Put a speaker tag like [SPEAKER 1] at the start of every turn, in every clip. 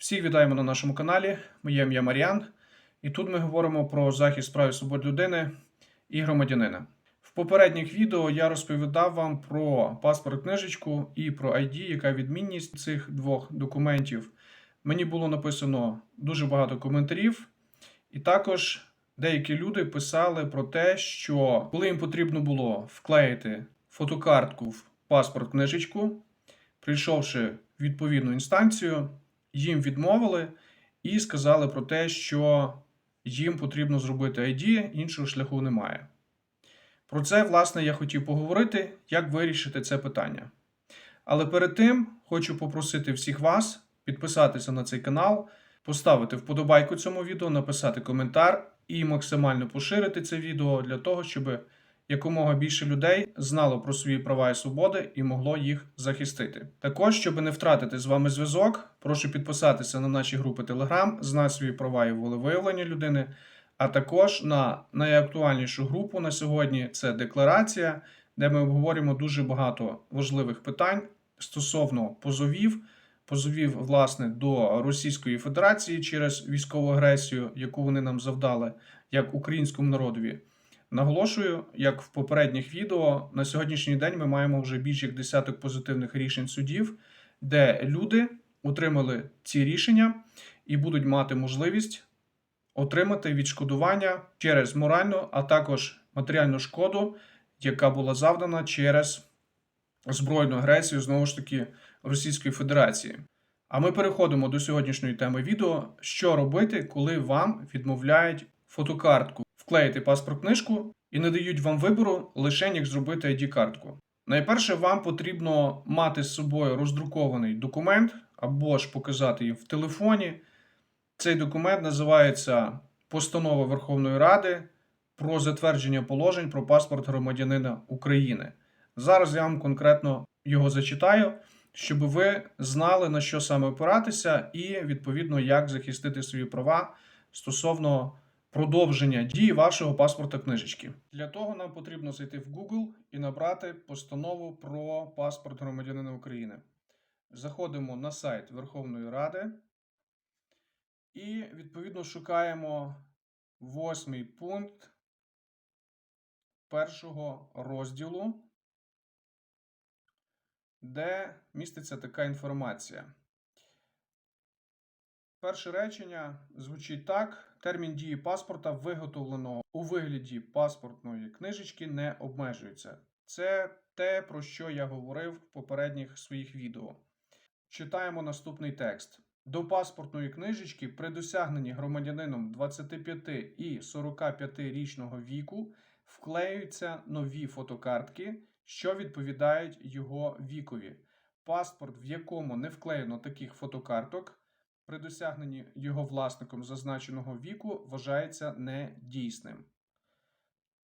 [SPEAKER 1] Всіх вітаємо на нашому каналі. Моє ім'я Маріан, і тут ми говоримо про захист прав і свобод людини і громадянина. В попередніх відео я розповідав вам про паспорт книжечку і про ID, яка відмінність цих двох документів. Мені було написано дуже багато коментарів, і також деякі люди писали про те, що коли їм потрібно було вклеїти фотокартку в паспорт книжечку, прийшовши в відповідну інстанцію, їм відмовили і сказали про те, що їм потрібно зробити ID, іншого шляху немає. Про це, власне, я хотів поговорити, як вирішити це питання. Але перед тим хочу попросити всіх вас підписатися на цей канал, поставити вподобайку цьому відео, написати коментар і максимально поширити це відео для того, щоб якомога більше людей знало про свої права і свободи і могло їх захистити. Також, щоб не втратити з вами зв'язок, прошу підписатися на наші групи Telegram, знай свої права і волевиявлення людини. А також на найактуальнішу групу на сьогодні це декларація, де ми обговорюємо дуже багато важливих питань стосовно позовів, позовів власне до Російської Федерації через військову агресію, яку вони нам завдали, як українському народові. Наголошую, як в попередніх відео, на сьогоднішній день ми маємо вже більш як десяток позитивних рішень судів, де люди отримали ці рішення і будуть мати можливість отримати відшкодування через моральну, а також матеріальну шкоду, яка була завдана через збройну агресію знову ж таки Російської Федерації. А ми переходимо до сьогоднішньої теми відео: що робити, коли вам відмовляють фотокартку, вклеїти паспорт книжку і не дають вам вибору лише як зробити ID-картку. Найперше, вам потрібно мати з собою роздрукований документ або ж показати їм в телефоні. Цей документ називається Постанова Верховної Ради про затвердження положень про паспорт громадянина України. Зараз я вам конкретно його зачитаю, щоб ви знали, на що саме опиратися, і відповідно як захистити свої права стосовно продовження дії вашого паспорта книжечки. Для того нам потрібно зайти в Google і набрати постанову про паспорт громадянина України. Заходимо на сайт Верховної Ради. І відповідно шукаємо восьмий пункт першого розділу, де міститься така інформація. Перше речення звучить так: термін дії паспорта, виготовленого у вигляді паспортної книжечки, не обмежується. Це те, про що я говорив в попередніх своїх відео. Читаємо наступний текст. До паспортної книжечки при досягненні громадянином 25 і 45 річного віку вклеюються нові фотокартки, що відповідають його вікові. Паспорт, в якому не вклеєно таких фотокарток, при досягненні його власником зазначеного віку вважається недійсним.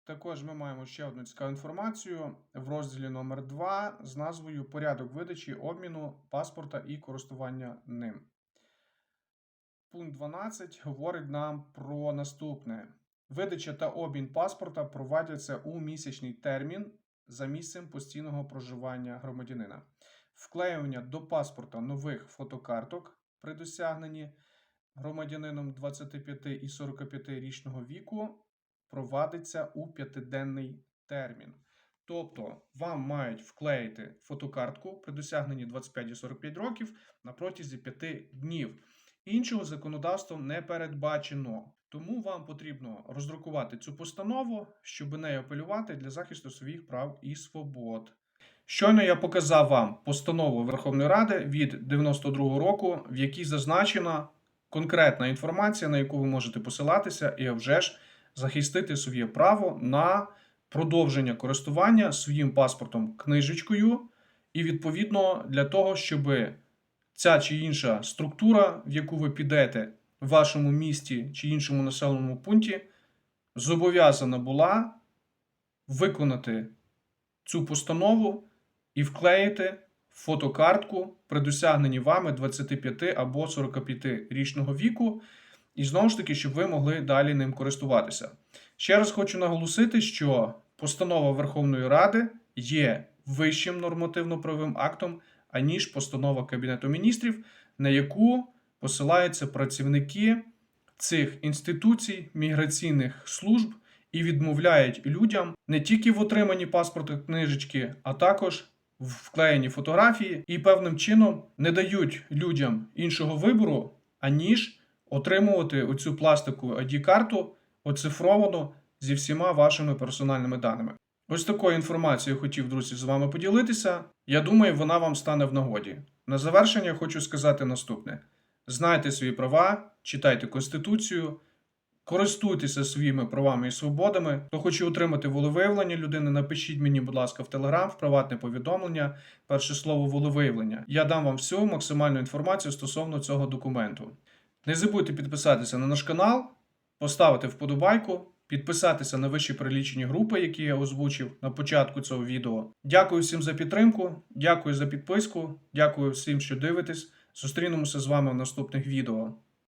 [SPEAKER 1] Також ми маємо ще одну цікаву інформацію в розділі номер 2 з назвою Порядок видачі обміну паспорта і користування ним. Пункт 12 говорить нам про наступне: видача та обмін паспорта проводяться у місячний термін за місцем постійного проживання громадянина. Вклеювання до паспорта нових фотокарток при досягненні громадянином 25 і 45 річного віку провадиться у п'ятиденний термін. Тобто вам мають вклеїти фотокартку при досягненні 25 і 45 років на протязі 5 днів. Іншого законодавством не передбачено. Тому вам потрібно роздрукувати цю постанову, щоб нею апелювати для захисту своїх прав і свобод. Щойно я показав вам постанову Верховної Ради від 92-го року, в якій зазначена конкретна інформація, на яку ви можете посилатися, і вже ж захистити своє право на продовження користування своїм паспортом книжечкою, і відповідно для того, щоб ця чи інша структура, в яку ви підете в вашому місті чи іншому населеному пункті, зобов'язана була виконати цю постанову і вклеїти фотокартку при досягненні вами 25 або 45 річного віку, і знову ж таки, щоб ви могли далі ним користуватися. Ще раз хочу наголосити, що постанова Верховної Ради є вищим нормативно-правовим актом, аніж постанова Кабінету міністрів, на яку посилаються працівники цих інституцій, міграційних служб і відмовляють людям не тільки в отриманні паспортної книжечки, а також вклеєні фотографії і певним чином не дають людям іншого вибору, аніж отримувати оцю пластикову ID-карту оцифровану зі всіма вашими персональними даними. Ось такою інформацією хотів, друзі, з вами поділитися. Я думаю, вона вам стане в нагоді. На завершення хочу сказати наступне: знайте свої права, читайте Конституцію, користуйтеся своїми правами і свободами. Хто хоче отримати волевиявлення людини, напишіть мені, будь ласка, в Телеграм, в приватне повідомлення. Перше слово волевиявлення. Я дам вам всю максимальну інформацію стосовно цього документу. Не забудьте підписатися на наш канал, поставити вподобайку, підписатися на вищі прилічені групи, які я озвучив на початку цього відео. Дякую всім за підтримку, дякую за підписку, дякую всім, що дивитесь. Зустрінемося з вами в наступних відео.